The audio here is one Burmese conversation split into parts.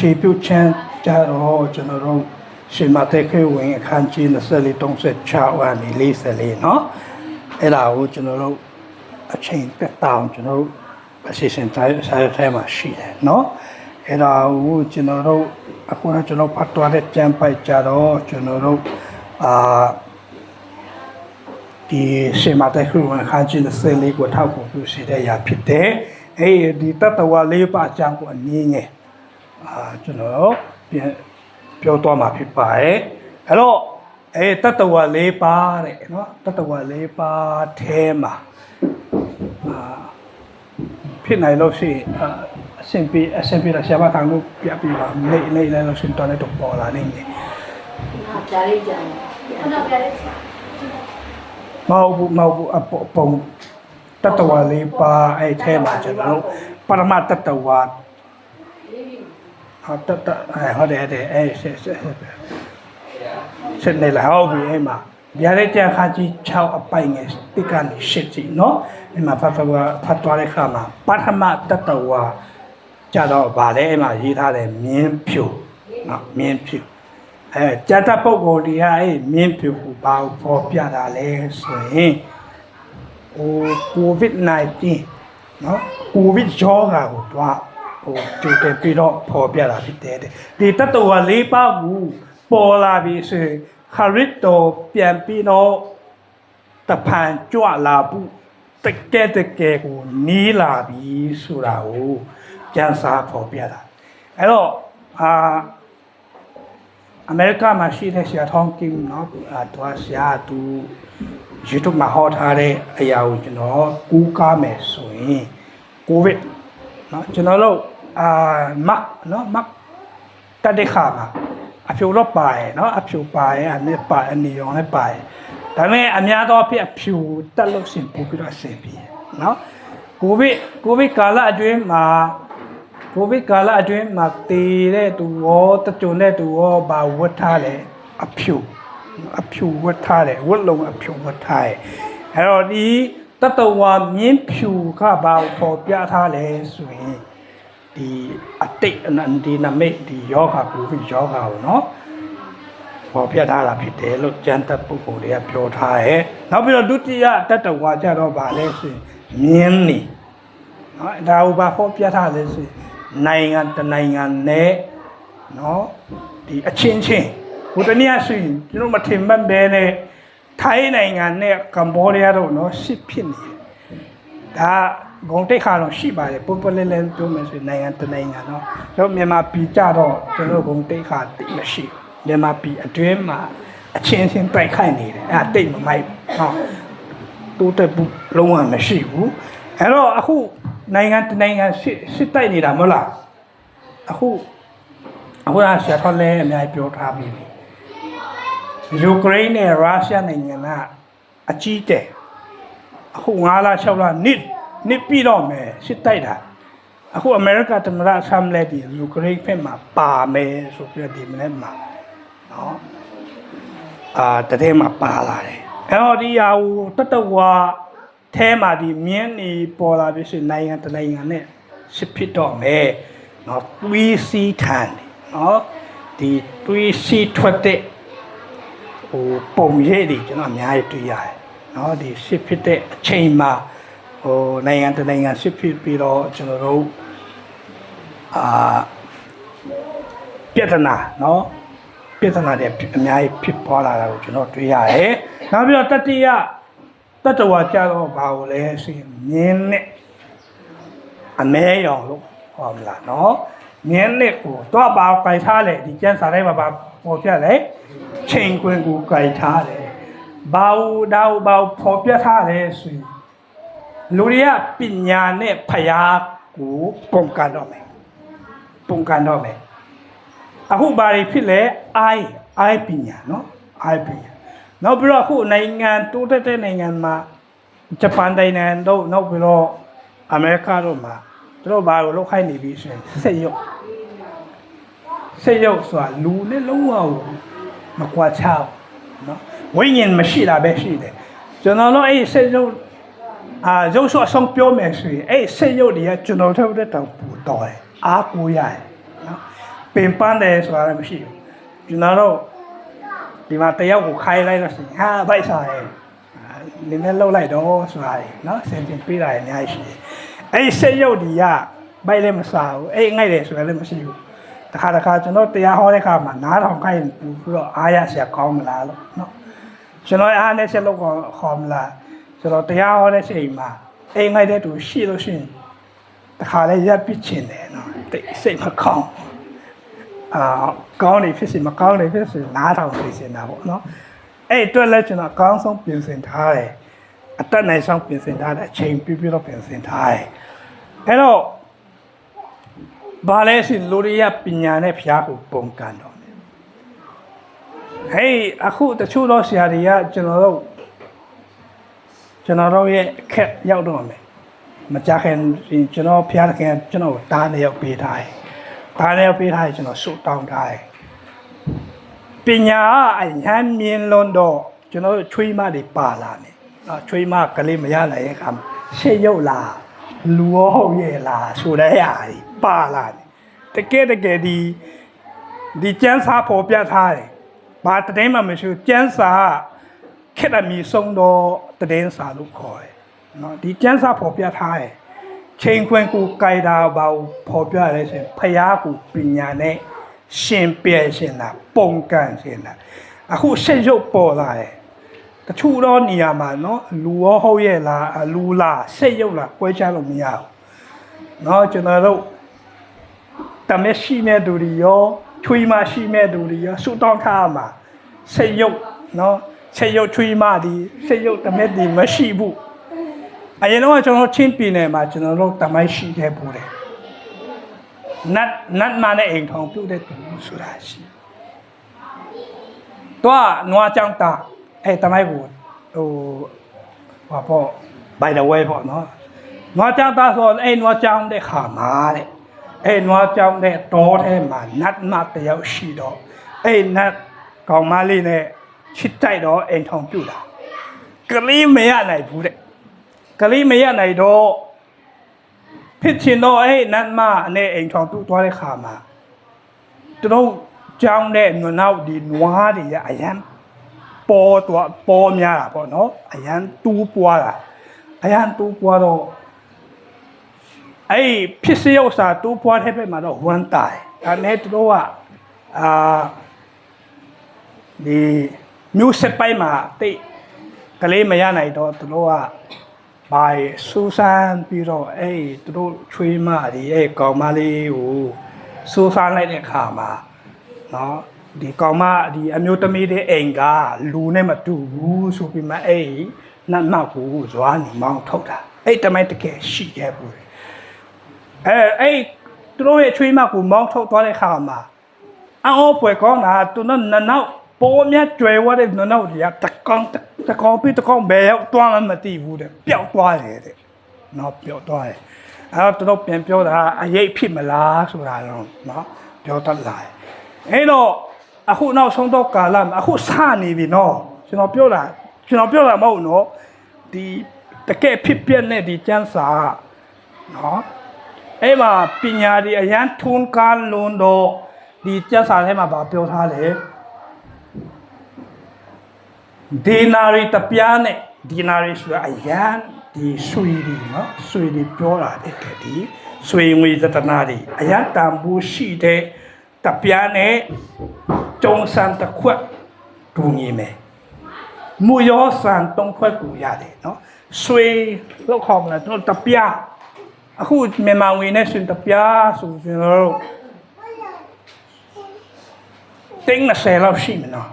အခြေပြုချင်းကြတော့ကျွန်တော်တို့ရှင်မသက်ခေဝင်အခန်းကြီး24 36ဝန်း44เนาะအဲ့ဒါကိုကျွန်တော်တို့အချိန်တက်တောင်ကျွန်တော်တို့အစီအစဉ်တိုင်းဆိုင်ထဲမှာရှိတယ်เนาะအဲ့ဒါကိုကျွန်တော်တို့အခုကကျွန်တော်ဖတ်သွားတဲ့ကြံပိုက်ကြတော့ကျွန်တော်တို့အာ ဒီရှေမာတဲ့ခုဝင်ခါချင်းစဲလေးကိုထောက်ဖို့ပြုစီတဲ့ရာဖြစ်တယ်။အဲဒီတတဝလေးပါအကြောင်းကိုအနည်းငယ် အာကျွန်တော်ပြန်ပြောတော့မှာဖြစ်ပါတယ်။အဲ့တော့အဲတတဝလေးပါတဲ့နော်တတဝလေးပါအဲမှာအာဖြစ်နိုင်လို့ရှိရင်အာအဆင်ပြေအဆင်ပြေတာဆရာမထောင်လို့ပြပြပါနေနေလည်းလို့ရှင်တော်လည်းတော့ပေါ်လာနေတယ်ဟာပြားလေးကြံဟုတ်တော့ပြားလေးမဟုတ်ဘူးမဟုတ်ဘူးအပေါ်ပုံတတဝါလေးပါအဲ့ထဲမှာကျွန်တော်တို့ပရမတတဝါ ဟာတတ်တတ်အဲဟုတ်တယ်ဟုတ်တယ်အဲဆက်ဆက်ဆက်နေလာဟုတ်ပြီအဲ့မှာဗျာဒိတ်ခါကြီး6အပိုင်ငယ်တိကနေရှစ်စီနော်အဲ့မှာဖတ်သွားဖတ်သွားတဲ့ခါမှာပထမတတဝါကြတော့ဗာလဲအဲ့မှာရေးထားတယ်မြင်းဖြူနော်မြင်းဖြူအဲကြတပုဂ္ဂိုလ်ဒီဟာအေးမြင်းဖြူကိုဘာဖို့ပြတာလဲဆိုရင်ဟိုကိုဗစ် -19 နော်ကိုဗစ်ရောဂါကိုတွား ဟိုကြိုတင်ပြီးတော့ပေါ်ပြတာဖြစ်တယ်တဲ့ဒီတတဝါ၄ပါးကိုပေါ်လာပြီဆိုရင်ခရစ်တော်ပြန်ပြီးတော့တပန်ကြွလာဘူးတကယ်တကယ်ကိုနီးလာပြီဆိုတာကိုကျန်စာပေါ်ပြတာအဲ့တော့အာအမေရိကမှာရှိတဲ့ဆရာထောင်းကင်းနော်အာသူဆရာသူ YouTube မှာဟောထားတဲ့အရာကိုကျွန်တော်ကူးကားမယ်ဆိုရင်ကိုဗစ် နော်ကျွန်တော်တို့အာမတ်နော်မတ်တတ်တဲ့ခါမှာအဖြူတော့ပါရယ်နော်အဖြူပါရယ်အနဲ့ပါအနေရောနဲ့ပါရယ်ဒါပေမဲ့အများသောအဖြစ်အဖြူတက်လို့ရှင်ပို့ပြီးတော့ဆင်ပြီးနော်ကိုဗစ်ကိုဗစ်ကာလအတွင်းမှာကိုဗစ်ကာလအတွင်းမှာတည်တဲ့သူရောတကြုံတဲ့သူရောဘာဝတ်ထားလဲအဖြူအဖြူဝတ်ထားတယ်ဝတ်လုံးအဖြူဝတ်ထားတယ်အဲ့တော့ဒီ တတဝါမြင်းဖြူကဘာကိုပေါ်ပြထားလဲဆိုရင်ဒီအတိတ်အနန္ဒီနမိတ်ဒီယောဂကိုဗစ်ယောဂကိုနော်ပေါ်ပြထားတာဖြစ်တယ်လို့ကျမ်းသက်ပုဂ္ဂိုလ်တွေကပြောထားတယ်နောက်ပြီးတော့ဒုတိယတတဝါကြတော့ဗာလဲဆိုရင်မြင်းနေနော်ဒါကိုဘာဖော်ပြထားလဲဆိုရင်နိုင်ငံတစ်နိုင်ငံနဲ့နော်ဒီအချင်းချင်းဟိုတနည်းဆိုရင်ကျွန်တော်မထင်မှတ်ပဲနဲ့ ထိုင်းနိုင်ငံနဲ့ကမ္ဘောဒီးယားတို့နော်ရှစ်ဖြစ်နေတယ်ဒါဂုံတိတ်ခါတော့ရှိပါတယ်ပုံပလဲလဲပြောမယ်ဆိုရင်နိုင်ငံတစ်နိုင်ငံနော်တော့မြန်မာပြည်ကြတော့ကျွန်တော်ဂုံတိတ်ခါတိတ်မရှိဘူးမြန်မာပြည်အတွင်းမှာအချင်းချင်းတိုက်ခိုက်နေတယ်အဲ့ဒါတိတ်မမိုက်နော်တိုးတက်ဘူးလုံးဝမရှိဘူးအဲ့တော့အခုနိုင်ငံတစ်နိုင်ငံစစ်စစ်တိုက်နေတာမဟုတ်လားအခုအခုကဆရာတော်လည်းအများကြီးပြောထားပြီ ယူကရိန်းနဲ့ရုရှားနိုင်ငံကအကြီးတဲ့အခု9လ6လနှစ်နှစ်ပြီးတော့မယ်စစ်တိုက်တာအခုအမေရိကသမ္မတဆမ်လက်ဒီယူကရိန်းဖက်မှာပါမယ်ဆိုပြီးဒီမနေ့မှာနော်အာတထဲမှာပါလာတယ်အဲ့တော့ဒီဟာကိုတတဝါထဲမှာဒီမြင်းနေပေါ်လာပြီးဆိုနိုင်ငံတနိုင်ငံနဲ့စစ်ဖြစ်တော့မယ်နော်တွေးစီးထန်နော်ဒီတွေးစီးထွက်တဲ့ ဟိုပုံရိပ်တွေကျွန်တော်အများကြီးတွေ့ရတယ်เนาะဒီစစ်ဖြစ်တဲ့အချိန်မှာဟိုနိုင်ငံတစ်နိုင်ငံစစ်ဖြစ်ပြီးတော့ကျွန်တော်တို့အာ ပြဿနာเนาะပြဿနာတွေအများကြီးဖြစ်ပေါ်လာတာကိုကျွန်တော်တွေ့ရတယ်။နောက်ပြီးတော့တတိယတတဝါကြတော့ဘာကိုလဲဆိုရင်မြင်းနဲ့အမဲရောင်လို့ဟောမလားเนาะမြင်းနဲ့ကိုတော့ဘာကိုကြိုက်ထားလဲဒီကျန်းစာတိုင်းမှာဘာ ပေါ်ပြလဲချိန်ခွင်ကိုကြိုက်ထားတယ်ဘာလို့ဒါဘာပေါ်ပြထားလဲဆိုရင်လူတွေကပညာနဲ့ဖရာကိုပုံကန်တော့မယ်ပုံကန်တော့မယ်အခုဘာတွေဖြစ်လဲအိုင်အိုင်ပညာနော်အိုင်ပညာနောက်ပြီးတော့အခုနိုင်ငံတိုးတက်တဲ့နိုင်ငံမှာဂျပန်နိုင်ငံတို့နောက်ပြီးတော့အမေရိကတို့မှာတို့ဘာကိုလောက်ခိုင်းနေပြီဆိုရင်ဆက်ရော့ စိတ်ရောက်ဆိုတာလူနဲ့လုံးဝမကွာခြားဘူးနော်ဝိညာဉ်မရှိတာပဲရှိတယ်ကျွန်တော်တို့အဲ့စိတ်ရောက်အာရုပ်ဆိုအဆုံးပြောမယ်ဆိုရင်အဲ့စိတ်ရောက်တွေကကျွန်တော်တို့တက်တောင်ပူတော်တယ်အားကိုရတယ်နော်ပင်ပန်းတယ်ဆိုတာလည်းမရှိဘူးကျွန်တော်တို့ဒီမှာတယောက်ကိုခိုင်းလိုက်လို့ဆိုရင်ဟာဗိုက်စားတယ်နည်းနည်းလှုပ်လိုက်တော့ဆိုတာလေနော်ဆင်ပြင်ပေးတာအများကြီးရှိတယ်အဲ့စိတ်ရောက်တွေကဘိုက်လည်းမစားဘူးအဲ့ငိုက်တယ်ဆိုတာလည်းမရှိဘူး တခါတခါကျွန်တော်တရားဟောတဲ့ခါမှာနားထောင်ခိုင်းပြီးတော့အားရစရာကောင်းမလားလို့နော်ကျွန်တော်အားနဲ့ချက်လို့ခေါ်မလားကျွန်တော်တရားဟောတဲ့ချိန်မှာအိမ်ငိုက်တဲ့သူရှိလို့ရှိရင်တခါလဲရပ်ပစ်ချင်တယ်နော်တိတ်စိတ်မကောင်းအာကောင်းနေဖြစ်စီမကောင်းနေဖြစ်စီနားထောင်ဖြစ်စင်တာပေါ့နော်အဲ့အတွက်လဲကျွန်တော်အကောင်းဆုံးပြင်ဆင်ထားတယ်အတက်နိုင်ဆုံးပြင်ဆင်ထားတယ်အချိန်ပြည့်ပြည့်တော့ပြင်ဆင်ထားတယ်အဲ့တော့ ဘာလဲစီလူရိယပညာနဲ့ဖျားကိုပုံကန်တော့မယ်ဟေးအခုတချို့တော့ဆရာတွေကကျွန်တော်တို့ကျွန်တော်တို့ရဲ့အခက်ရောက်တော့မယ်မကြခင်ကျွန်တော်ဖျားသခင်ကျွန်တော်တားနေရောက်ပေးထားတယ်။တားနေရောက်ပေးထားရင်ကျွန်တော်ဆုတောင်းထားတယ်။ပညာအရန်မြင်လွန်တော့ကျွန်တော်ချွေးမတွေပါလာတယ်။နော်ချွေးမကလေးမရနိုင်ရဲ့အခါမှာရှေ့ရုပ်လားလူရောဟုတ်ရဲ့လားဆိုတဲ့ဟာကြီး ပါလာတယ်။တကယ်တကယ်ဒီဒီကျန်းစာပေါ်ပြထားတယ်။ဘာတည်းမှမရှိဘူးကျန်းစာခက်အမီဆုံးတော့တည်င်းစာလို့ခေါ်တယ်။နော်ဒီကျန်းစာဖော်ပြထားတယ်ချိန်ခွင်ကိုကြိုက်တာဘာကိုဖော်ပြရဲဆိုရင်ဖျားကိုပညာနဲ့ရှင်ပြည့်ရှင်တာပုံကန်ရှင်တာအခုရှစ်ရုပ်ပေါ်လာတယ်တချို့တော့နေရာမှာနော်လူရောဟုတ်ရဲ့လားအလူလားရှစ်ရုပ်လားကွဲခြားလို့မရဘူးနော်ကျွန်တော်တို့ တမရှိမဲ့သူတွေရောချွေးမရှိမဲ့သူတွေရောဆူတောင်းထားမှာရှစ်ရုပ်နော်ရှစ်ရုပ်ချွေးမဒီရှစ်ရုပ်တမက်ဒီမရှိဘူးအရင်တော့ကျွန်တော်ချင်းပြည်နယ်မှာကျွန်တော်တို့တမိုင်းရှိခဲ့ပူတယ်နတ်နတ်မာနဲ့အိမ်ထောင်ပြုတ်တဲ့သူဆိုတာရှိတော့နွားကြောင်တာအဲတမိုင်းကိုဟိုဘာပေါ့ by the way ပေါ့နော်နွားကြောင်တာဆိုအဲနွားကြောင်တဲ့ခါမှာတဲ့ အဲနွားကြောင်တဲ့တောထဲမှာနတ်မတယောက်ရှိတော့အဲနတ်ကောင်မလေးနဲ့ချစ်တိုက်တော့အိမ်ထောင်ပြုတ်တာကလေးမရနိုင်ဘူးတဲ့ကလေးမရနိုင်တော့ဖြစ်ချင်တော့အဲ့နတ်မနဲ့အိမ်ထောင်ပြုတ်သွားတဲ့ခါမှာသူတို့ကြောင်းတဲ့နွနောက်ဒီနွားတွေရအရန်ပေါ်တော့ပေါ်များတာပေါ့နော်အရန်တူးပွားတာအရန်တူးပွားတော့ အဲ့ဖြစ်စေဥစ္စာတူးပွားတဲ့ဘက်မှာတော့ဝမ်းတိုင်ဒါနဲ့သူတို့ကအာဒီမျိုးဆက်ပိုင်းမှာတိတ်ကလေးမရနိုင်တော့သူတို့ကဘာစူးစမ်းပြီးတော့အဲ့သူတို့ချွေးမဒီအဲ့ကောင်မလေးကိုစူးစမ်းလိုက်တဲ့အခါမှာနော်ဒီကောင်မဒီအမျိုးသမီးတဲ့အိမ်ကလူနဲ့မတူဘူးဆိုပြီးမှအဲ့နတ်နောက်ကိုဇွာနေမောင်းထုတ်တာအဲ့တမိုင်းတကယ်ရှိခဲ့ဘူး အဲအဲ့သူတို့ရဲ့ချွေးမကိုမောင်းထုတ်သွားတဲ့အခါမှာအော်ပွဲကောင်းတာသူတို့နနောက်ပေါ်မြတ်ကျွဲဝတဲ့နနောက်ဒီကတကောင်တကောင်ပြီးတကောင်ဘယ်ရောက်သွားမှမသိဘူးတဲ့ပျောက်သွားတယ်တဲ့နော်ပျောက်သွားတယ်အဲ့တော့သူတို့ပြန်ပြောတာအရေးဖြစ်မလားဆိုတာတော့နော်ပြောတတ်လာတယ်အဲ့တော့အခုနောက်ဆုံးတော့ကာလမှာအခုစနေပြီနော်ကျွန်တော်ပြောတာကျွန်တော်ပြောတာမဟုတ်နော်ဒီတကယ်ဖြစ်ပြတဲ့ဒီကျန်းစာနော် အဲ့မှာပညာဒီအရန်ထွန်းကားလွန်တော့ဒီကျက်စာထဲမှာဗာပြောထားလေဒီနာရီတပြားနဲ့ဒီနာရီဆိုတာအရန်ဒီဆွေဒီနော်ဆွေဒီပြောတာတဲ့ဒီဆွေငွေသတနာဒီအရန်တန်ဖိုးရှိတဲ့တပြားနဲ့ကျုံစံတစ်ခွက်တူညီမယ်မူရောစံသုံးခွက်ကူရတယ်နော်ဆွေလောက်ခေါ်မလားတို့တပြား အခုမြန်မာငွေနဲ့ရှင်တပြားဆိုကျွန်တော်တို့တင်း20လောက်ရှိမနော်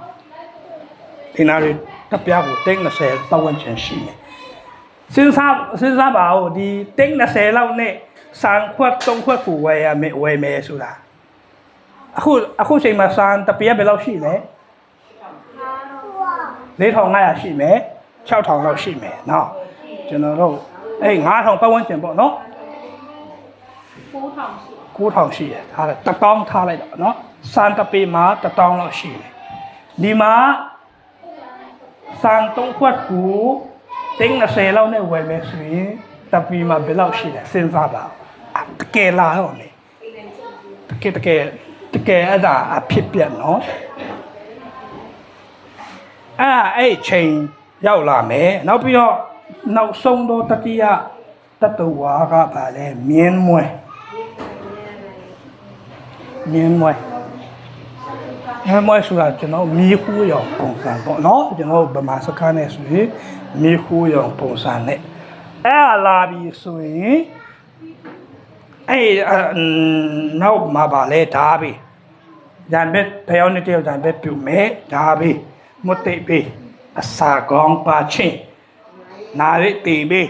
ဒီနာရီတပြားကိုတင်း20ပတ်ဝန်းကျင်ရှိတယ်စဉ်းစားစဉ်းစားပါဦးဒီတင်း20လောက်နဲ့စံခွက်၃ခွက်ကိုဝယ်ရမယ်ဝယ်မယ်ဆိုတာအခုအခုချိန်မှာစံတပြားဘယ်လောက်ရှိလဲ4500ရှိမယ်6000လောက်ရှိမယ်နော်ကျွန်တော်တို့အေး9000ပတ်ဝန်းကျင်ပေါ့နော် 9000ရှိ9000ရှိတယ်ထားတယ်တစ်တောင်းထားလိုက်တော့နော်စံတပေမှာတစ်တောင်းလောက်ရှိတယ်ဒီမှာစံတုံးခွက်ကိုတင်း20လောက်နဲ့ဝယ်မယ်ဆိုရင်တပီမှာဘယ်လောက်ရှိလဲစဉ်းစားပါတကယ်လားတော့လေတကယ်တကယ်တကယ်အဲ့ဒါအဖြစ်ပြက်နော်အဲ့အဲ့ချိန်ရောက်လာမယ်နောက်ပြီးတော့နောက်ဆုံးတော့တတိယတတဝါကပါလဲမြင်းမွဲ့ မြင်းမွဲမြင်းမွဲဆိုတာကျွန်တော်မြေခူးရောင်ပုံစံပေါ့နော်ကျွန်တော်ဗမာစကားနဲ့ဆိုရင်မြေခူးရောင်ပုံစံနဲ့အဲ့ဒါလာပြီးဆိုရင်အဲ့အမ်နောက်မှာပါလဲဓာပြီဇံဘက်တယောက်နဲ့တယောက်ဇံဘက်ပြုမယ်ဓာပြီမတ်တိတ်ပြီအစာကောင်းပါချင်းနာရိတ်တီပြီ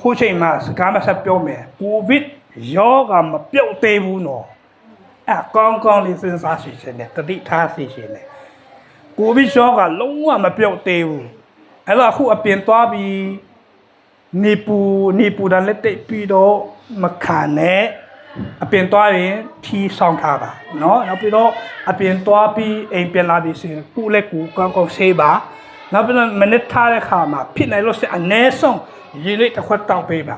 ခုချိန်မှာစကားမဆက်ပြောမယ်ကိုဗစ် ယောဂမပြုတ်သေးဘူးနော်အကောင်းကောင်းလေးစဉ်းစားစီခြင်းနဲ့တတိထားစီခြင်းနဲ့ကိုဗစ်ယောဂလုံးဝမပြုတ်သေးဘူးအဲ့တော့အခုအပြင်သွားပြီး နေပူနေပူတာလက်တိတ်ပြီးတော့မခံနဲ့အပြင်သွားရင်ထီဆောင်ထားပါเนาะနောက်ပြီးတော့အပြင်သွားပြီးအိမ်ပြန်လာပြီးဆိုရင်ကုလက်ကူကောင်းကောင်းဆေးပါနောက်ပြီးတော့မနစ်ထားတဲ့ခါမှာဖြစ်နိုင်လို့ရှိရင်အ ਨੇ ဆုံးရေလေးတစ်ခွက်တောက်ပေးပါ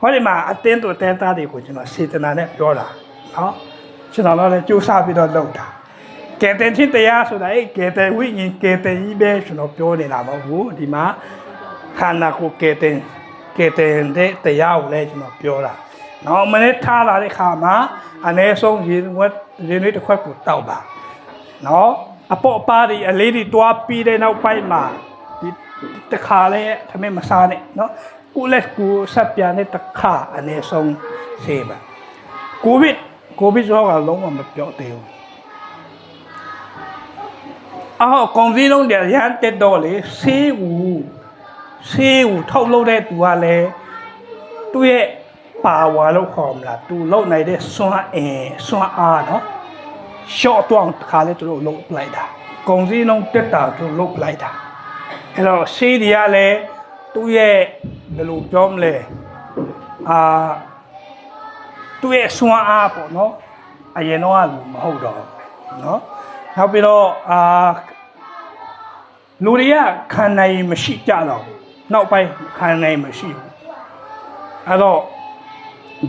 ဟောဒီမှာအတင်းသူအတင်းသားတွေကိုကျွန်တော်စေတနာနဲ့ပြောတာနော်ကျွန်တော်လည်းကြိုးစားပြီးတော့လုပ်တာကယ်တင်ခြင်းတရားဆိုတာအဲကယ်တင်ဝိညာဉ်ကယ်တင်ကြီးပဲကျွန်တော်ပြောနေတာမဟုတ်ဘူးဒီမှာခန္ဓာကိုယ်ကယ်တင်ကယ်တင်တဲ့တရားကိုလည်းကျွန်တော်ပြောတာနော်မနေ့ထားလာတဲ့ခါမှာအ ਨੇ ဆုံးရေဝက်ရေနွေးတစ်ခွက်ကိုတောက်ပါနော်အပေါအပါးတွေအလေးတွေတွားပြီးတဲ့နောက်ပိုင်းမှာဒီတခါလဲထမင်းမစားနဲ့နော် လက်ကိုဆက်ပြန်တဲ့တခါအ ਨੇ ဆုံးဆေးပါ။ကိုဗစ်ကိုဗစ်ရောဂါလုံးဝမပြောသေးဘူး။အော်ကုန်စည်လုံးတွေရန်တက်တော့လေဆေးဦးဆေးကိုထုတ်လုပ်တဲ့သူကလည်းသူ့ရဲ့ပါဝါလို့ခေါ်မလားသူလုံနိုင်တဲ့စွမ်းအင်စွမ်းအားနော်ရှော့တော့ခါလေသူတို့လုပ်လိုက်တာကုံစည်းလုံးတက်တာသူလုပ်လိုက်တာအဲ့တော့ဆေးတွေကလည်းသူ့ရဲ့ ဘယ်လိုပြောမလဲအာသူ့ရဲ့စွမ်းအားပေါ့နော်အရင်တော့မဟုတ်တော့နော်နောက်ပြီးတော့အာလူတွေကခံနိုင်မရှိကြတော့နောက်ပိုင်းခံနိုင်မရှိဘူးအဲ့တော့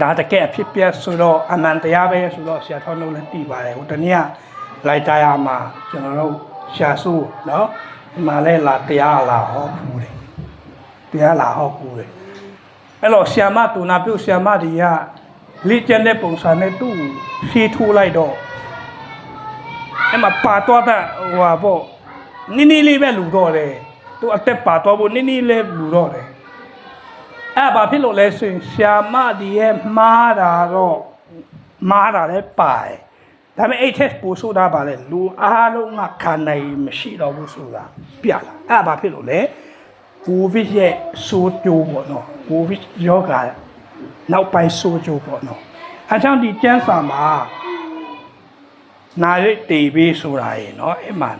ဒါတကယ်ဖြစ်ပြဆိုတော့အနန္တရားပဲဆိုတော့ဆရာထောင်းလုံးလည်းတည်ပါတယ်ဟိုတနေ့ကလိုက်တရားမှာကျွန်တော်တို့ဆရာဆိုးနော်ဒီမှာလဲလာတရားလာဟောဖူးတယ် တရားလာဟောပူတယ်အဲ့တော့ဆရာမတူနာပြုတ်ဆရာမတွေကလေ့ကျင့်တဲ့ပုံစံနဲ့သူ့ရှင်းထိုးလိုက်တော့အဲ့မှာပါတော့တဲ့ဟိုဟာပေါ့နင်းနီးလေးပဲလူတော့တယ်သူအသက်ပါတော့ဖို့နင်းနီးလေးလူတော့တယ်အဲ့ဘာဖြစ်လို့လဲဆိုရင်ရှာမဒီရဲ့မားတာတော့မားတာလည်းပါတယ်ဒါပေမဲ့အဲ့ထက်ပိုဆိုတာပါလေလူအားလုံးကခံနိုင်မရှိတော့ဘူးဆိုတာပြလာအဲ့ဘာဖြစ်လို့လဲ ကိုဗစ်ရဲ့ဆိုးကျိုးပေါ့နော်ကိုဗစ်ရောဂါနောက်ပိုင်းဆိုးကျိုးပေါ့နော်အဲကြောင့်ဒီကျန်းစာမှာနာရိတ်တေဘေးဆိုတာရေနော်အဲ့မှာ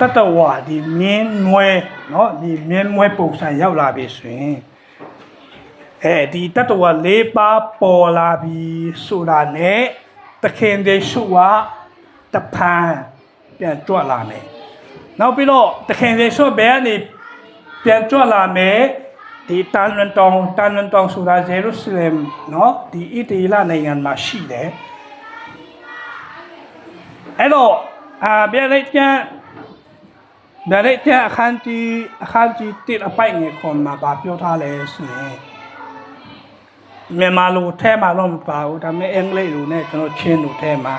တတဝါဒီမြင်းနွဲနော်ဒီမြင်းနွဲပုံစံရောက်လာပြီဆိုရင်အဲဒီတတဝါ၄ပါးပေါ်လာပြီဆိုတာနဲ့တခင်တဲ့ရှုဝါတပန်ပြန်ကြွလာမယ်နောက်ပြီးတော့တခင်တဲ့ရှုဘယ်ကနေ ပြန်ကြွလာမယ်ဒီတန်လွန်တောင်တန်လွန်တောင်ဆိုတာဂျေရုဆလင်เนาะဒီအီတလီနိုင်ငံမှာရှိတယ် အဲ့တော့အာဗျာဒိတ်ကျန်ဗျာဒိတ်ကျန်အခန်းကြီးအခန်းကြီးတစ်အပိုက်ငယ်ခွန်မှာဗာပြောထားလဲဆိုရင်မြန်မာလိုထဲမှာတော့မပါဘူးဒါပေမဲ့အင်္ဂလိပ်လိုနဲ့ကျွန်တော်ချင်းလိုထဲမှာ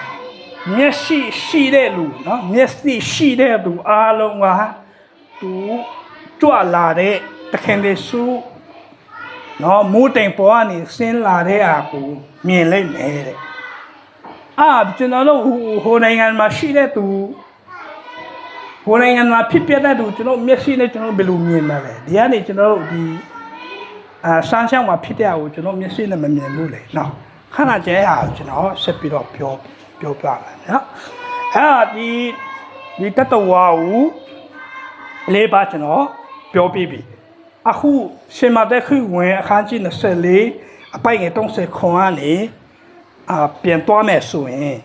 မျက်စိရှိတဲ့လူเนาะမျက်စိရှိတဲ့သူအားလုံးကသူ ကြွလာတဲ့တခင်ယေရှုနော်မိုးတိမ်ပေါ်ကနေဆင်းလာတဲ့အာကိုမြင်လိုက်မယ်တဲ့အာကျွန်တော်တို့ဟိုနိုင်ငံမှာရှိတဲ့သူဟိုနိုင်ငံမှာဖြစ်ပျက်တဲ့သူကျွန်တော်မျက်စိနဲ့ကျွန်တော်ဘယ်လိုမြင်မှာလဲဒီကနေကျွန်တော်တို့ဒီအာဆန်းဆောင်မှာဖြစ်တဲ့အာကိုကျွန်တော်မျက်စိနဲ့မမြင်ဘူးလေနော်ခဏကျဲဟာကျွန်တော်ဆက်ပြီးတော့ပြောပြောပြမယ်နော်အဲ့ဒီဒီတတဝါကိုလေးပါကျွန်တော် ပြောပြပြီအခုရှင်မတဲ့ခုဝင်အခန်းကြီး24အပိုက်ငယ်30ခွန်ကနေအာပြန်သွားမယ်ဆိုရင်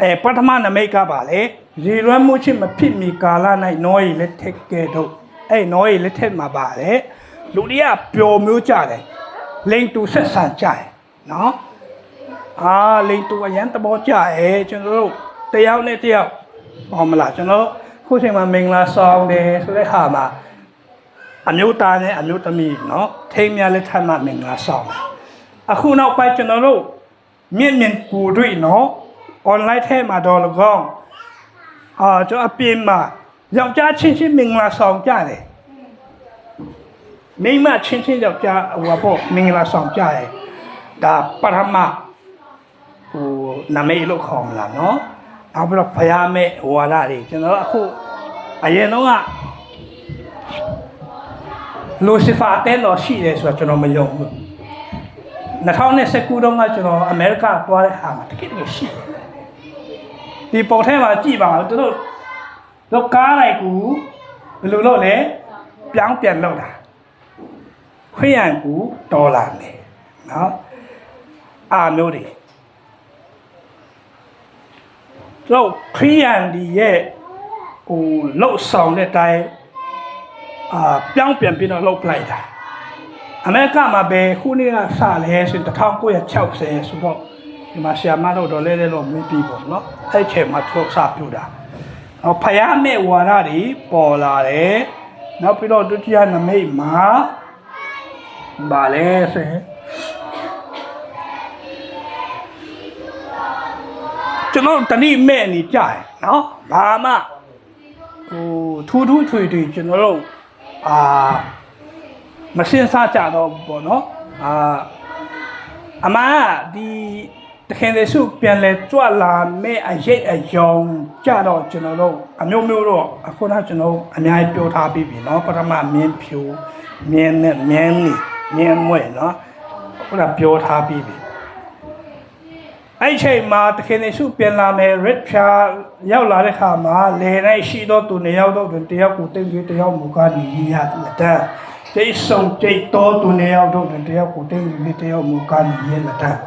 အဲပထမနမိတ်ကပါလေရေလွှမ်းမှုချင်းမဖြစ်မီကာလ၌နောရီလက်ထက်ကဲတော့အဲနောရီလက်ထက်မှာပါလေလူတွေကပျော်မျိုးကြတယ်လိန်တူဆက်ဆံကြတယ်နော်အာလိန်တူအရန်သဘောကျရဲကျွန်တော်တို့တယောက်နဲ့တယောက်ဟောမလားကျွန်တော်ခုချိန်မှာမင်္ဂလာဆောင်တယ်ဆိုတဲ့ဟာမှာ အမျိုးသားနဲ့အမျိုးသမီးเนาะထိမ်းမြလက်ထပ်မှမင်္ဂလာဆောင်တယ်အခုနောက်ပိုင်းကျွန်တော်တို့မြင့်မြင့်ကိုတွေ့เนาะ online ထဲမှာတော့လကောင်းအာကျွန်တော်အပြင်မှာယောက်ျားချင်းချင်းမင်္ဂလာဆောင်ကြတယ်မိန်းမချင်းချင်းယောက်ျားဟိုပါပေါ့မင်္ဂလာဆောင်ကြတယ်ဒါပရမ ဟိုနာမည်လို့ခေါ်မလားเนาะနောက်ပြီးတော့ဖယားမဲ့ဝါဒတွေကျွန်တော်အခုအရင်တော့က လိုစီဖာတဲတော်ရှိတယ်ဆိုတော့ကျွန်တော်မယုံဘူး2019တုန်းကကျွန်တော်အမေရိကသွားတဲ့အခါမှာတကယ်လို့ရှိတယ်ဒီပုံထဲမှာကြည့်ပါဦးတို့တို့ကားလိုက်ကိုဘယ်လိုလုပ်လဲပြောင်းပြန်လုပ်တာခွင့်ရန်ကိုဒေါ်လာနဲ့နော်အာမျိုးတွေတို့ခွင့်ရန်ဒီရဲ့ဟိုလှုပ်ဆောင်တဲ့အတိုင်း အာပြောင်းပြန်ပြီးတော့လှုပ်ပလိုက်တာအမေရိကမှာပဲခုနေ့ကစလဲဆို1960ဆိုတော့ဒီမှာဆီယာမတို့တော့လဲလဲတော့မင်းပြီးပေါ့နော်အဲ့ချိန်မှာထုတ်စပြူတာတော့ဖယားမဲ့ဝါဒတွေပေါ်လာတယ်နောက်ပြီးတော့ဒုတိယနမိတ်မှာဗာလဲဆိုရင်ကျွန်တော်တဏိမဲ့အနေကြရယ်နော်ဘာမှဟိုထူးထူးထွေထွေကျွန်တော်တို့ အာမစင်စားကြတော့ဘူးပေါ့နော်အာအမကဒီတခင်တဲ့စုပြန်လဲကြွလာမဲ့အရေးအယောင်ကြတော့ကျွန်တော်တို့အမျိုးမျိုးတော့အခုနကကျွန်တော်အများကြီးပြောထားပြီးပြီเนาะပထမမင်းဖြူမြင်းနဲ့မြင်းနေမြင်းမွဲ့เนาะခုနပြောထားပြီးပြီ အဲ့ဒီချိန်မှာတခင်နေစုပြန်လာမယ်ရစ်ဖြာရောက်လာတဲ့ခါမှာလေနိုင်ရှိတော့သူနေရောက်တော့တွင်တယောက်ကိုတိတ်ပြီးတယောက်မူကနေရလက်တန်းတိတ်ဆုံတိတ်တော့သူနေရောက်တော့တွင်တယောက်ကိုတိတ်ပြီးတယောက်မူကနေရလက်တန်း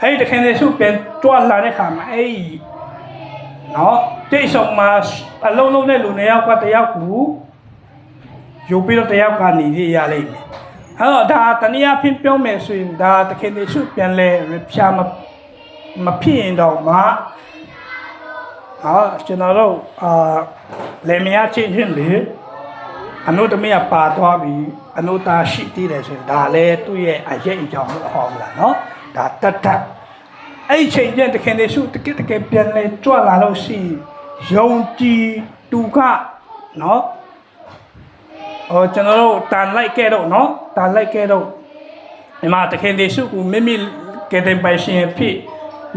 အဲ့ဒီတခင်နေစုပြန်တွားလာတဲ့ခါမှာအဲ့ဒီနော်တိတ်ဆုံမှာအလုံးလုံးတဲ့လူနေရောက်ကတယောက်ကိုယူပြီးတော့တယောက်ကနေရလိမ့်မယ်အဲ့တော့ဒါတနည်းအားဖြင့်ပြောမယ်ဆိုရင်ဒါတခင်နေစုပြန်လဲရစ်ဖြာမ မဖြစ်ရင်တော့မှဟာကျွန်တော်တို့အာလေမယားချင်းချင်းလေအနုတမယပါသွားပြီအနုတာရှိတည်တယ်ဆိုရင်ဒါလည်းသူ့ရဲ့အရေးအကြောင်းဟောမလားနော်ဒါတတ်တတ်အဲ့ချိန်ကျတခင်နေစုတကယ်တကယ်ပြန်လဲကြွလာလို့ရှိယုံကြည်သူကနော်အော်ကျွန်တော်တို့တန်လိုက်ခဲ့တော့နော်တန်လိုက်ခဲ့တော့ဒီမှာတခင်နေစုကမိမိကတဲ့ပိုင်ရှင်ဖြစ်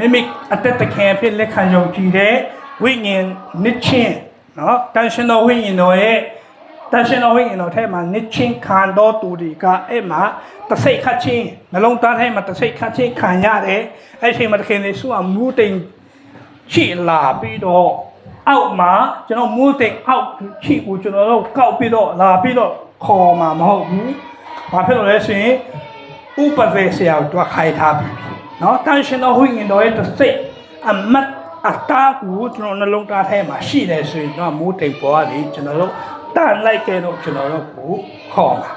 မိမိအသက်တခင်အဖြစ်လက်ခံယုံကြည်တဲ့ဝိညာဉ်နှစ်ချင်းနော်တန်ရှင်တော်ဝိညာဉ်တော်ရဲ့တန်ရှင်တော်ဝိညာဉ်တော်ထဲမှာနှစ်ချင်းခံတော်သူတွေကအဲ့မှာတစိတ်ခတ်ချင်းနှလုံးသားထဲမှာတစိတ်ခတ်ချင်းခံရတယ်အဲ့ဒီအချိန်မှာတခင်လေးစုကမူးတိမ်ရှိလာပြီးတော့အောက်မှာကျွန်တော်မူးတိမ်အောက်ရှိကိုကျွန်တော်တို့ကောက်ပြီးတော့လာပြီးတော့ခေါ်မှာမဟုတ်ဘူးဘာဖြစ်လို့လဲဆိုရင်ဥပဒေဆရာတို့ခိုင်ထားပြီ နော်တန်ရှင်တော်ဝိညာဉ်တော်ရဲ့တစ်စိတ်အမတ်အတားကိုကျွန်တော်နှလုံးသားထဲမှာရှိတယ်ဆိုရင်တော့မိုးတိမ်ပေါ်ကနေကျွန်တော်တို့တန်လိုက်ကြတော့ကျွန်တော်တို့ကိုခေါ်မှာ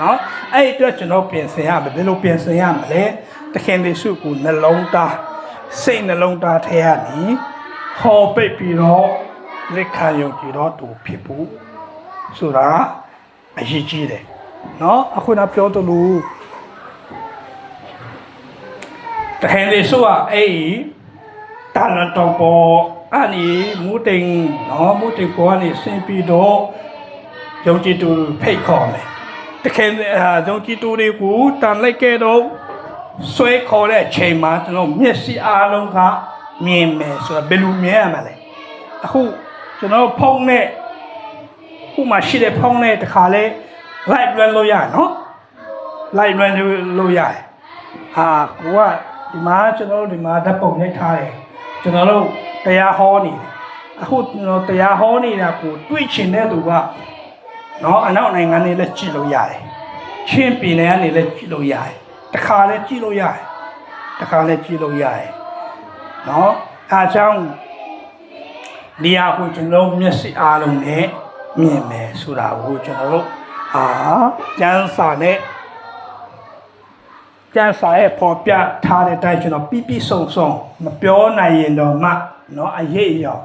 နော်အဲ့ဒီအတွက်ကျွန်တော်ပြင်ဆင်ရမယ်ဘယ်လိုပြင်ဆင်ရမလဲတခင်လေးစုကိုနှလုံးသားစိတ်နှလုံးသားထဲကနေဟောပိတ်ပြီးတော့လက်ခံယုံကြည်တော့သူဖြစ်ဖို့ဆိုတာအရေးကြီးတယ်နော်အခုနပြောသလို တခင်လေးဆိုကအဲ့ဒီတာလန်တောင်ပေါ်အဲ့ဒီမူတိန်နော်မူတိန်ပေါ်ကနေဆင်းပြီးတော့ယုံကြည်သူဖိတ်ခေါ်မယ်တခင်အာယုံကြည်သူတွေကိုတန်လိုက်ခဲ့တော့ဆွဲခေါ်တဲ့အချိန်မှာကျွန်တော်မျက်စိအားလုံးကမြင်မယ်ဆိုတော့ဘယ်လိုမြင်ရမလဲအခုကျွန်တော်ဖုန်းနဲ့ခုမှရှိတဲ့ဖုန်းနဲ့တခါလဲ live လွှင့်လို့ရနော် live လွှင့်လို့ရတယ်ဟာကိုက ဒီမှာကျွန်တော်တို့ဒီမှာဓာတ်ပုံရိုက်ထားတယ်ကျွန်တော်တို့တရားဟောနေတယ်အခုကျွန်တော်တရားဟောနေတာကိုတွေ့ချင်တဲ့သူကနော်အနောက်နိုင်ငံတွေလည်းကြည့်လို့ရတယ်ချင်းပြည်နယ်ကနေလည်းကြည့်လို့ရတယ်တခါလည်းကြည့်လို့ရတယ်တခါလည်းကြည့်လို့ရတယ်နော်အားကြောင့်ဒီဟာကိုကျွန်တော်မျက်စိအားလုံးနဲ့မြင်မယ်ဆိုတာကိုကျွန်တော်တို့အာကျမ်းစာနဲ့ ကျန်စာရဲ့ပေါ်ပြထားတဲ့အတိုင်းကျွန်တော်ပြပြဆုံဆုံမပြောနိုင်ရင်တော့မှเนาะအရေးအယောင်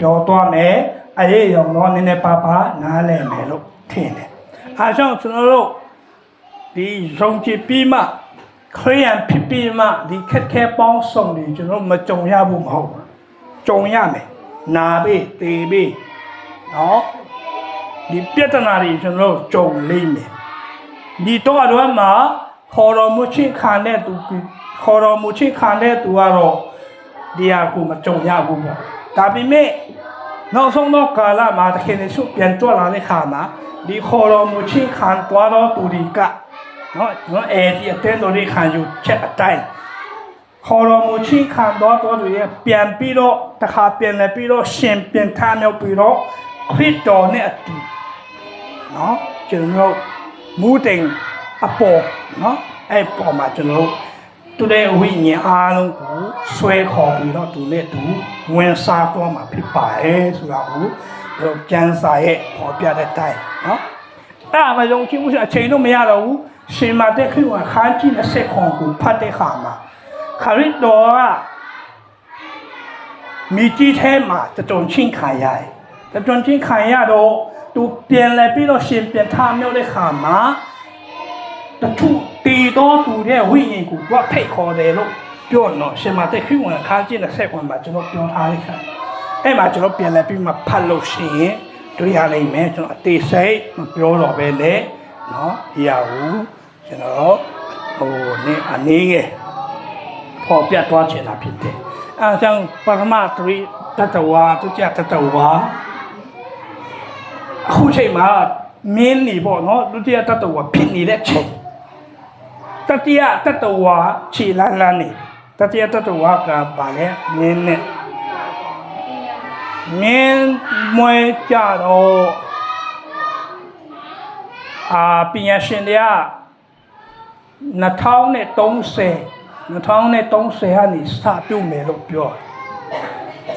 ပြောသွားမယ်အရေးအယောင်တော့နည်းနည်းပါးပါးနားလည်မယ်လို့ထင်တယ်အားကြောင့်ကျွန်တော်တို့ဒီယုံကြည်ပြီးမှခရိယန်ဖြစ်ပြီးမှဒီခက်ခဲပေါင်းစုံတွေကျွန်တော်မကြုံရဘူးမဟုတ်ဘူးကြုံရမယ်နာပြီးတေပြီးเนาะဒီပြဿနာတွေကျွန်တော်တို့ကြုံလိမ့်မယ် ဒီတော့တော့မှာ ခေါ်တော်မူချင်းခံတဲ့သူခေါ်တော်မူချင်းခံတဲ့သူကတော့ဒီဟာကိုမကြုံရဘူးပေါ့ဒါပေမဲ့နောက်ဆုံးတော့ကာလမှာတခင်ယေရှုပြန်ကြွလာတဲ့ခါမှာဒီခေါ်တော်မူချင်းခံသွားတော့သူတွေကနော်ကျွန်တော်အဲဒီအတင်းတော်တွေခံယူချက်အတိုင်းခေါ်တော်မူချင်းခံသွားတော့သူရဲ့ပြန်ပြီးတော့တခါပြန်လဲပြီးတော့ရှင်ပြန်ထမြောက်ပြီးတော့ခရစ်တော်နဲ့အတူနော်ကျွန်တော်မူတင် အပေါ်နော်အဲ့ပေါ်မှာကျွန်တော်သူတဲ့ဝိညာဉ်အားလုံးကိုဆွဲခေါ်ပြီးတော့သူနဲ့သူဝင်စားတော့မှာဖြစ်ပါရဲ့ဆိုတာကိုကျွန်တော်ကျမ်းစာရဲ့ပေါ်ပြတဲ့တိုင်နော်အဲ့အမယုံကြည်မှုအချိန်တော့မရတော့ဘူးရှင်မတဲ့ခေတ်ကခန်းကြီးနဲ့ဆက်ခွန်ကိုဖတ်တဲ့ခါမှာခရစ်တော်ကမိကြီးထဲမှာတတုံချင်းခံရတယ်တတုံချင်းခံရတော့သူပြန်လဲပြီးတော့ရှင်ပြန်ထမြောက်တဲ့ခါမှာ တထုတီတော်သူတဲ့ဝိညာဉ်ကိုသူကဖိတ်ခေါ်တယ်လို့ပြောတော့ရှင်မတဲ့ခိဝင်ခါကျင်းတဲ့ဆက်ဝင်မှာကျွန်တော်ပြောထားလိုက်ခါအဲ့မှာကျွန်တော်ပြန်လဲပြီးမှဖတ်လို့ရှိရင်တွေ့ရနိုင်မယ်ကျွန်တော်အသေးစိတ်မပြောတော့ပဲလေနော်ဒီဟာကိုကျွန်တော်ဟိုနေအနေငယ်ပေါ်ပြတ်သွားချင်တာဖြစ်တယ်။အဲဒါကြောင့်ပရမတရိတတဝါသူကြတတဝါအခုချိန်မှာမင်းနေပေါ့နော်ဒုတိယတတဝါဖြစ်နေတဲ့ချိန် တတိယတတဝါခြေလန်းလန်းနေတတိယတတဝါကပါလေမင်းနဲ့မင်းမွေကြတော့အာပညာရှင်တွေက2030 2030ကနေစပြုမယ်လို့ပြောတယ်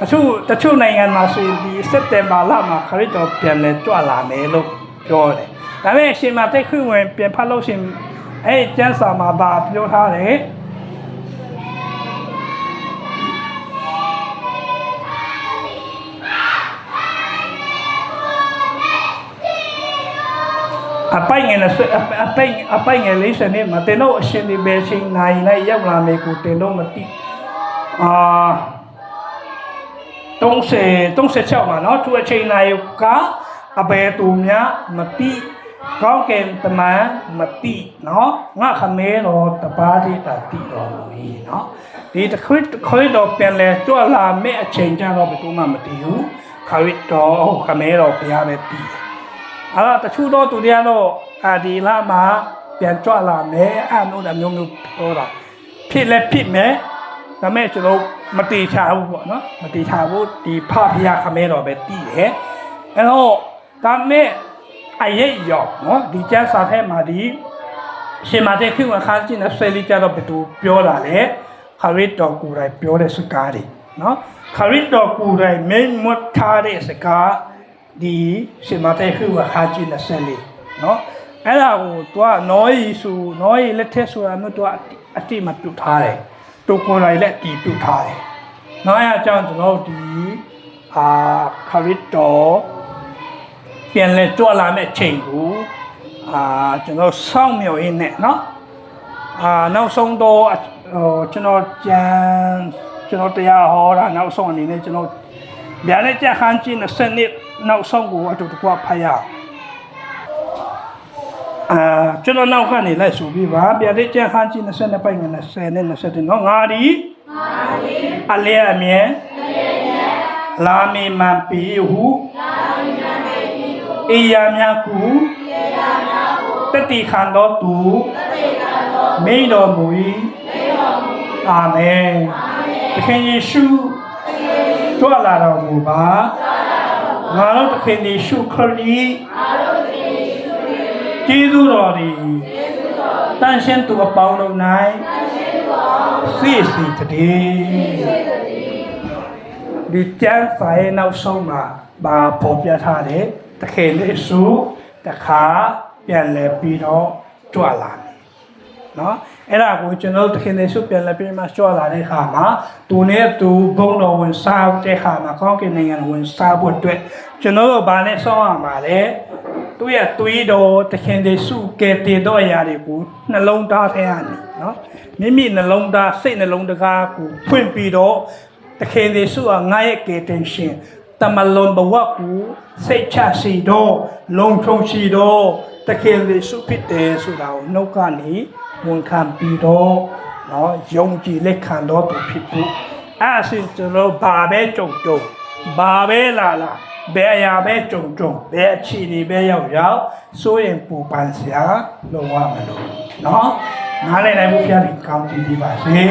တချို့တချို့နိုင်ငံမှာဆိုရင်ဒီစက်တင်ဘာလမှာခရစ်တော်ပြန်လဲကြွလာမယ်လို့ပြောတယ်ဒါပေမဲ့အရှင်မတိတ်ခွင့်ဝင်ပြန်ဖတ်လို့ရှင် အဲ့ဒီကျမ်းစာမှာဗာပြောထားတယ်အပိုင်ငယ်နဲ့ဆွဲအပအပိုင်အပိုင်ငယ်လေးစနေမှာတင်တော့အရှင်ဒီဘယ်ချိန်နိုင်လိုက်ရောက်လာမယ်ကိုတင်တော့မသိအာ30 36မှာเนาะသူအချိန်နိုင်ကအဘယ်သူများမသိ ကောင်းကင်တမန်မတိနော်ငါခမဲတော်တပါးတိတာတိတော်မူ၏နော်ဒီတခွိခရစ်တော်ပြန်လဲကြွလာမဲ့အချိန်ကျတော့ဘယ်သူမှမတည်ဘူးခရစ်တော်ခမဲတော်ဘုရားပဲတည်အဲ့ဒါတချို့တော့သူတရားတော့အာဒီလာမှာပြန်ကြွလာမယ်အမျိုးသားမျိုးမျိုးပြောတာဖြစ်လဲဖြစ်မယ်ဒါမဲ့ကျွန်တော်မတေချာဘူးပေါ့နော်မတေချာဘူးဒီဖဖရာခမဲတော်ပဲတည်တယ်အဲ့တော့ဒါမဲ့ အရေးရောက်နော်ဒီကျမ်းစာထဲမှာဒီရှင်မတဲ့ခိဝခါစတင်ဆယ်လီကြတော့ဘသူပြောတာလေခရစ်တော်ကိုယ်တိုင်ပြောတဲ့စကားတွေနော်ခရစ်တော်ကိုယ်တိုင်မိန့်မွတ်ထားတဲ့စကားဒီရှင်မတဲ့ခိဝခါစတင်ဆယ်လီနော်အဲ့ဒါကိုသူကနောယီဆိုနောယီလက်ထက်ဆိုတာမျိုးသူကအတိမပြုတ်ထားတယ်သူကိုယ်တိုင်လက်တီးပြုတ်ထားတယ်နောက်အကြောင်းကျွန်တော်ဒီအာခရစ်တော် ပြန်လဲကြွလာမဲ့ချိန်ကိုအာကျွန်တော်စောင့်မျှော်ရင်းနဲ့เนาะအာနောက်ဆုံးတော့ဟိုကျွန်တော်ကြံကျွန်တော်တရားဟောတာနောက်ဆုံးအနေနဲ့ကျွန်တော် ဗျာနဲ့ကြက်ခန်းချင်းစနစ်နောက်ဆုံးကိုအတူတကွဖတ်ရအောင်အာကျွန်တော်နောက်ကနေလိုက်ဆိုပြီးပါဗျာနဲ့ကြက်ခန်းချင်း20ပိုင်နဲ့20နဲ့20နော်ငါဒီငါဒီအလဲအမြဲအလဲအမြဲလာမီမန်ပီဟုလာမီမန်ပီဟု အေယာမြတ်ကူအေယာမြတ်ကူတတိခန္တော်သူတတိခန္တော်မိန်တော်မူ၏မိန်တော်မူ၏အာမင်အာမင်သခင်ယေရှုကြွလာတော်မူပါငါတို့သခင်ယေရှုခရစ်ငါတို့သခင်ယေရှုခရစ်ကျေးဇူးတော်သည်ကျေးဇူးတော်တန်ရှင်းသူအပေါင်းတို့၌တန်ရှင်းသူအပေါင်းသိစီတည်းဒီကျမ်းစာရဲ့နောက်ဆုံးမှာဘာပေါ်ပြထားတယ် သခင်ယေရှုတခါပြန်လဲပြီးတော့ကြွလာတယ်နော်အဲ့ဒါကိုကျွန်တော်တို့တခင်တွေစုပြန်လက်ပြီးမှကြော့လာတဲ့ခါမှာသူနဲ့သူဘုံတော်ဝင်စားတဲ့ခါမှာကောင်းကင်နိုင်ငံဝင်စားဖို့အတွက်ကျွန်တော်တို့ဗာနဲ့ဆောင်းရမှာလေသူရဲ့သွေးတော်တခင်တွေစုကဲတည်တော့အရာတွေကိုနှလုံးသားထဲကနေနော်မိမိနှလုံးသားစိတ်နှလုံးတကားကိုဖွင့်ပြီးတော့တခင်တွေစုကငါရဲ့ကဲတင်ရှင်တ မလွန်ဘဝကိုစိတ်ချစီတော့လုံထုံစီတော့တခင်တွေစုဖြစ်တယ်ဆိုတာကိုနှုတ်ကနေဝန်ခံပြီးတော့နော်ယုံကြည်လက်ခံတော့သူဖြစ်ဖို့အဲ့ဒါဆိုကျွန်တော်ဘာပဲကြုံကြုံဘာပဲလာလာဘယ်အရာပဲကြုံကြုံဘယ်အခြေအနေပဲရောက်ရောက်စိုးရင်ပူပန်စရာလုံးဝမလို့နော်နားလည်နိုင်မှုပြတယ်ကောင်းကြည့်ပါစေ